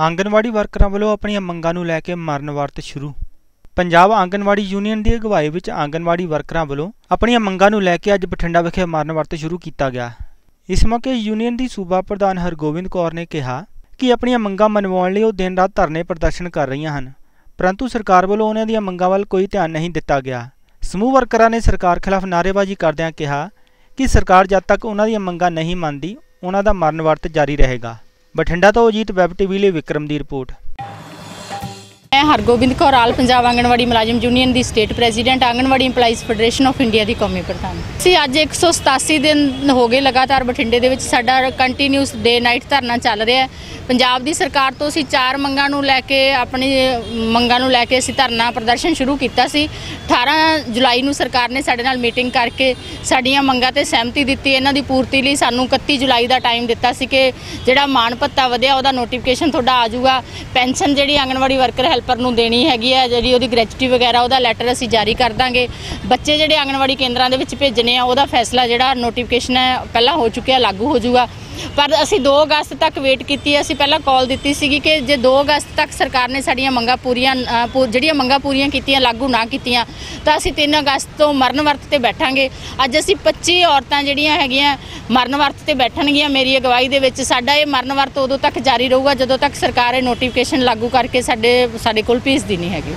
ਆਂਗਨਵਾੜੀ ਵਰਕਰਾਂ ਵੱਲੋਂ ਆਪਣੀਆਂ ਮੰਗਾਂ ਨੂੰ ਲੈ ਕੇ ਮਰਨ ਵਰਤ ਸ਼ੁਰੂ। ਪੰਜਾਬ ਆਂਗਨਵਾੜੀ ਯੂਨੀਅਨ ਦੀ ਅਗਵਾਈ ਵਿੱਚ ਆਂਗਨਵਾੜੀ ਵਰਕਰਾਂ ਵੱਲੋਂ ਆਪਣੀਆਂ ਮੰਗਾਂ ਨੂੰ ਲੈ ਕੇ ਅੱਜ ਬਠਿੰਡਾ ਵਿਖੇ ਮਰਨ ਵਰਤ ਸ਼ੁਰੂ ਕੀਤਾ ਗਿਆ। ਇਸ ਮੌਕੇ ਯੂਨੀਅਨ ਦੀ ਸੂਬਾ ਪ੍ਰਧਾਨ ਹਰਗੋਬਿੰਦ ਕੌਰ ਨੇ ਕਿਹਾ ਕਿ ਆਪਣੀਆਂ ਮੰਗਾਂ ਮਨਵਾਉਣ ਲਈ ਉਹ ਦਿਨ ਰਾਤ ਧਰਨੇ ਪ੍ਰਦਰਸ਼ਨ ਕਰ ਰਹੀਆਂ ਹਨ, ਪਰੰਤੂ ਸਰਕਾਰ ਵੱਲੋਂ ਉਹਨਾਂ ਦੀਆਂ ਮੰਗਾਂ ਵੱਲ ਕੋਈ ਧਿਆਨ ਨਹੀਂ ਦਿੱਤਾ ਗਿਆ। ਸਮੂਹ ਵਰਕਰਾਂ ਨੇ ਸਰਕਾਰ ਖਿਲਾਫ ਨਾਅਰੇਬਾਜ਼ੀ ਕਰਦਿਆਂ ਕਿਹਾ ਕਿ ਸਰਕਾਰ ਜਦ ਤੱਕ ਉਹਨਾਂ ਦੀਆਂ ਮੰਗਾਂ ਨਹੀਂ ਮੰਨਦੀ, ਉਹਨਾਂ ਦਾ ਮਰਨ ਵਰਤ ਜਾਰੀ ਰਹੇਗਾ। ਬਠਿੰਡਾ ਤੋਂ ਅਜੀਤ ਵੈਬ ਟੀਵੀ ਲਈ ਵਿਕਰਮ ਦੀ ਰਿਪੋਰਟ। ਮੈਂ ਹਰਗੋਬਿੰਦ ਕੌਰ, ਆਲ ਪੰਜਾਬ ਆਂਗਣਵਾੜੀ ਮੁਲਾਜ਼ਮ union the state president, anganwadi EMPLOYEES federation of India ਦੀ ਕੌਮੀ ਪ੍ਰਧਾਨ। ਅਸੀਂ ਅੱਜ 187 ਦਿਨ ਹੋ ਗਏ ਲਗਾਤਾਰ ਬਠਿੰਡੇ ਦੇ ਵਿੱਚ ਸਾਡਾ ਕੰਟੀਨਿਊਸ ਡੇ ਨਾਈਟ ਧਰਨਾ ਚੱਲ ਰਿਹਾ ਹੈ। ਪੰਜਾਬ ਦੀ ਸਰਕਾਰ ਤੋਂ ਅਸੀਂ ਚਾਰ ਮੰਗਾਂ ਨੂੰ ਲੈ ਕੇ ਆਪਣੀ ਮੰਗਾਂ ਨੂੰ ਲੈ ਕੇ ਅਸੀਂ ਧਰਨਾ ਪ੍ਰਦਰਸ਼ਨ ਸ਼ੁਰੂ ਕੀਤਾ ਸੀ। 18 ਜੁਲਾਈ ਨੂੰ ਸਰਕਾਰ ਨੇ ਸਾਡੇ ਨਾਲ ਮੀਟਿੰਗ ਕਰਕੇ ਸਾਡੀਆਂ ਮੰਗਾਂ ਤੇ ਸਹਿਮਤੀ ਦਿੱਤੀ। ਇਹਨਾਂ ਦੀ ਪੂਰਤੀ ਲਈ ਸਾਨੂੰ 31 ਜੁਲਾਈ ਦਾ ਟਾਈਮ ਦਿੱਤਾ ਸੀ ਕਿ ਜਿਹੜਾ ਮਾਣ ਭੱਤਾ ਵਧਿਆ ਉਹਦਾ ਨੋਟੀਫਿਕੇਸ਼ਨ ਤੁਹਾਡਾ ਆ ਜਾਊਗਾ। ਪੈਨਸ਼ਨ ਜਿਹੜੀ ਆਂਗਣਵਾੜੀ ਵਰਕਰ ਹੈਲਪ ਹੈਲਪਰ ਨੂੰ ਦੇਣੀ ਹੈਗੀ ਹੈ ਜਿਹੜੀ ਉਹਦੀ ਗ੍ਰੈਚੁਟੀ ਵਗੈਰਾ, ਉਹਦਾ ਲੈਟਰ ਅਸੀਂ ਜਾਰੀ ਕਰ ਦਾਂਗੇ। ਬੱਚੇ ਜਿਹੜੇ ਆਂਗਣਵਾੜੀ ਕੇਂਦਰਾਂ ਦੇ ਵਿੱਚ ਭੇਜਣੇ ਆ, ਉਹਦਾ ਫੈਸਲਾ ਜਿਹੜਾ ਨੋਟੀਫਿਕੇਸ਼ਨ ਹੈ ਪਹਿਲਾਂ ਹੋ ਚੁੱਕਿਆ, ਲਾਗੂ ਹੋ ਜਾਊਗਾ। ਪਰ ਅਸੀਂ 2 ਅਗਸਤ ਤੱਕ ਵੇਟ ਕੀਤੀ ਹੈ ਅਸੀਂ ਪਹਿਲਾਂ ਕਾਲ ਦਿੱਤੀ ਸੀਗੀ ਕਿ ਜੇ 2 ਅਗਸਤ ਤੱਕ ਸਰਕਾਰ ਨੇ ਸਾਡੀਆਂ ਮੰਗਾਂ ਪੂਰੀਆਂ ਪੂ- ਜਿਹੜੀਆਂ ਮੰਗਾਂ ਪੂਰੀਆਂ ਕੀਤੀਆਂ, ਲਾਗੂ ਨਾ ਕੀਤੀਆਂ, ਤਾਂ ਅਸੀਂ 3 ਅਗਸਤ ਤੋਂ ਮਰਨ ਵਰਤ ਤੇ ਬੈਠਾਂਗੇ। ਅੱਜ ਅਸੀਂ 25 ਔਰਤਾਂ ਜਿਹੜੀਆਂ ਹੈਗੀਆਂ ਮਰਨ ਵਰਤ ਤੇ ਬੈਠਣਗੀਆਂ, ਮੇਰੀ ਅਗਵਾਈ ਦੇ ਵਿੱਚ। ਸਾਡਾ ਇਹ ਮਰਨ ਵਰਤ ਉਦੋਂ ਤੱਕ ਜਾਰੀ ਰਹੂਗਾ ਜਦੋਂ ਤੱਕ ਸਰਕਾਰ ਇਹ ਨੋਟੀਫਿਕੇਸ਼ਨ ਲਾਗੂ ਕਰਕੇ ਸਾਡੇ ਸਾਡੇ ਕੋਲ ਭੇਜਦੀ ਨਹੀਂ ਹੈਗੀ।